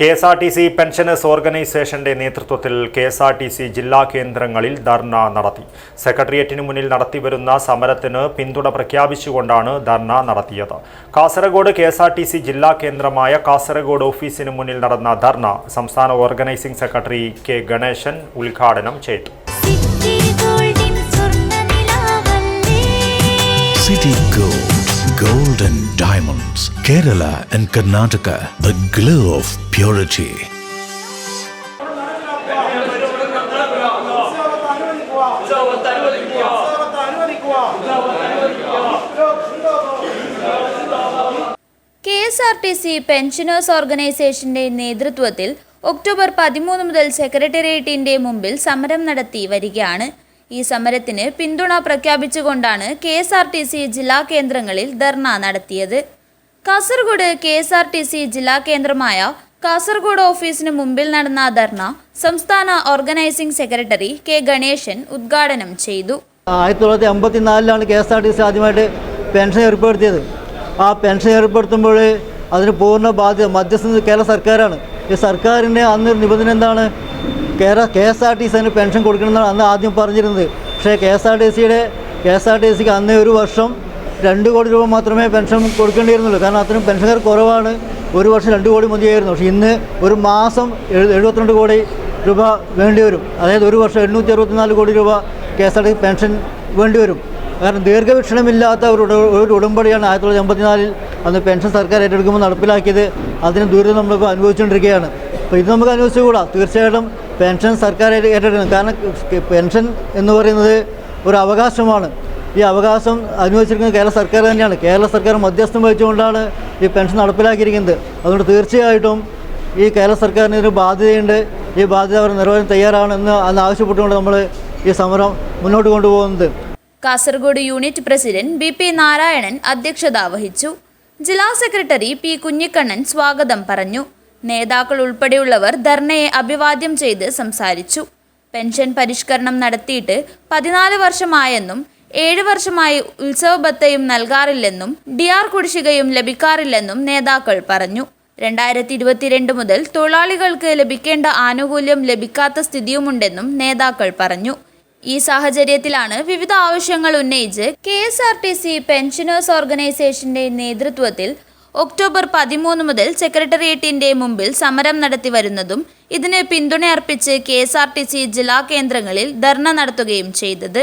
K S R T C pensioners ഓർഗനൈസേഷന്റെ നേതൃത്വത്തിൽ K S R T C ജില്ലാ കേന്ദ്രങ്ങളിൽ ധർണ നടത്തി. സെക്രട്ടേറിയറ്റിന് മുന്നിൽ നടത്തിവരുന്ന സമരത്തിന് പിന്തുണ പ്രഖ്യാപിച്ചുകൊണ്ടാണ് ധർണ നടത്തിയത്. Kasaragod K S R T C ജില്ലാ കേന്ദ്രമായ കാസർഗോഡ് ഓഫീസിന് മുന്നിൽ നടന്ന ധർണ സംസ്ഥാന ഓർഗനൈസിംഗ് സെക്രട്ടറി കെ ഗണേശൻ ഉദ്ഘാടനം ചെയ്തു. Diamonds, and Karnataka Karnataka, glow of purity. K S R T C pensioners ഓർഗനൈസേഷന്റെ നേതൃത്വത്തിൽ ഒക്ടോബർ പതിമൂന്ന് മുതൽ സെക്രട്ടേറിയറ്റിന്റെ മുമ്പിൽ സമരം നടത്തി വരികയാണ് ഈ സമരത്തിന് പിന്തുണ പ്രഖ്യാപിച്ചുകൊണ്ടാണ് K S R T C ജില്ലാ കേന്ദ്രങ്ങളിൽ ധർണ നടത്തിയത് Kasaragod K S R T C ജില്ലാ കേന്ദ്രമായ കാസർഗോഡ് ഓഫീസിന് മുമ്പിൽ നടന്ന ധർണ സംസ്ഥാന ഓർഗനൈസിംഗ് സെക്രട്ടറി കെ ഗണേശൻ ഉദ്ഘാടനം ചെയ്തു. ആയിരത്തി തൊള്ളായിരത്തി അമ്പത്തിനാലിലാണ് K S R T C ആദ്യമായിട്ട് പെൻഷൻ ഏർപ്പെടുത്തിയത്. ആ പെൻഷൻ ഏർപ്പെടുത്തുമ്പോൾ അതിന് പൂർണ ബാധ്യത മധ്യസ്ഥ കേരള സർക്കാരാണ്. ഈ സർക്കാരിന്റെ അന്ന് നിബന്ധന എന്താണ്? Kerala K S R T സിന് പെൻഷൻ കൊടുക്കണമെന്നാണ് അന്ന് ആദ്യം പറഞ്ഞിരുന്നത്. പക്ഷേ കെ എസ് ആർ ടി സിയുടെ കെ എസ് ആർ ടി സിക്ക് അന്നേ ഒരു വർഷം രണ്ട് കോടി രൂപ മാത്രമേ പെൻഷൻ കൊടുക്കേണ്ടിയിരുന്നുള്ളൂ. കാരണം അത്രയും പെൻഷൻകാർ കുറവാണ്. ഒരു വർഷം രണ്ട് കോടി മതിയായിരുന്നു. പക്ഷേ ഇന്ന് ഒരു മാസം എഴു- എഴുപത്തിരണ്ട് കോടി രൂപ വേണ്ടി വരും. അതായത് ഒരു വർഷം എണ്ണൂറ്റി അറുപത്തിനാല് കോടി രൂപ K S R T pension വേണ്ടി വരും. കാരണം ദീർഘവീക്ഷണമില്ലാത്ത ഒരു ഒരു ഉടമ്പടിയാണ് ആയിരത്തി തൊള്ളായിരത്തി എൺപത്തിനാലിൽ അന്ന് പെൻഷൻ സർക്കാർ ഏറ്റെടുക്കുമ്പോൾ നടപ്പിലാക്കിയത്. അതിന് ദുരിതം നമ്മളിപ്പോൾ അനുഭവിച്ചുകൊണ്ടിരിക്കുകയാണ്. അപ്പോൾ ഇത് നമുക്ക് അനുഭവിച്ചുകൂടാ? തീർച്ചയായിട്ടും പെൻഷൻ സർക്കാർ ഏറ്റെ- ഏറ്റെടുക്കണം. കാരണം പെൻഷൻ എന്ന് പറയുന്നത് ഒരു അവകാശമാണ്. ഈ അവകാശം അനുവദിച്ചിരിക്കുന്നത് കേരള സർക്കാർ തന്നെയാണ്. കേരള സർക്കാർ മധ്യസ്ഥം വഹിച്ചുകൊണ്ടാണ് ഈ പെൻഷൻ നടപ്പിലാക്കിയിരിക്കുന്നത്. അതുകൊണ്ട് തീർച്ചയായിട്ടും ഈ കേരള സർക്കാരിന് ഒരു ബാധ്യതയുണ്ട്. ഈ ബാധ്യത അവർ നിറവേറ്റാൻ തയ്യാറാണെന്ന് അന്ന് ആവശ്യപ്പെട്ടുകൊണ്ട് നമ്മൾ ഈ സമരം മുന്നോട്ട് കൊണ്ടുപോകുന്നത്. Kasaragod unit president B P Narayanan അധ്യക്ഷത വഹിച്ചു. ജില്ലാ സെക്രട്ടറി പി കുഞ്ഞിക്കണ്ണൻ സ്വാഗതം പറഞ്ഞു. നേതാക്കൾ ഉൾപ്പെടെയുള്ളവർ ധർണയെ അഭിവാദ്യം ചെയ്ത് സംസാരിച്ചു. പെൻഷൻ പരിഷ്കരണം നടത്തിയിട്ട് പതിനാല് വർഷമായെന്നും ഏഴ് വർഷമായി ഉത്സവ ബത്തയും നൽകാറില്ലെന്നും ഡി ആർ കുടിശ്ശികയും ലഭിക്കാറില്ലെന്നും നേതാക്കൾ പറഞ്ഞു. രണ്ടായിരത്തി ഇരുപത്തിരണ്ട് മുതൽ തൊഴിലാളികൾക്ക് ലഭിക്കേണ്ട ആനുകൂല്യം ലഭിക്കാത്ത സ്ഥിതിയുമുണ്ടെന്നും നേതാക്കൾ പറഞ്ഞു. ഈ സാഹചര്യത്തിലാണ് വിവിധ ആവശ്യങ്ങൾ ഉന്നയിച്ച് K S R T C pensioners ഓർഗനൈസേഷന്റെ നേതൃത്വത്തിൽ ഒക്ടോബർ പതിമൂന്ന് മുതൽ സെക്രട്ടേറിയറ്റിന്റെ മുമ്പിൽ സമരം നടത്തി വരുന്നതും ഇതിന് പിന്തുണയർപ്പിച്ച് K S R T C ജില്ലാ കേന്ദ്രങ്ങളിൽ ധർണ നടത്തുകയും ചെയ്തത്.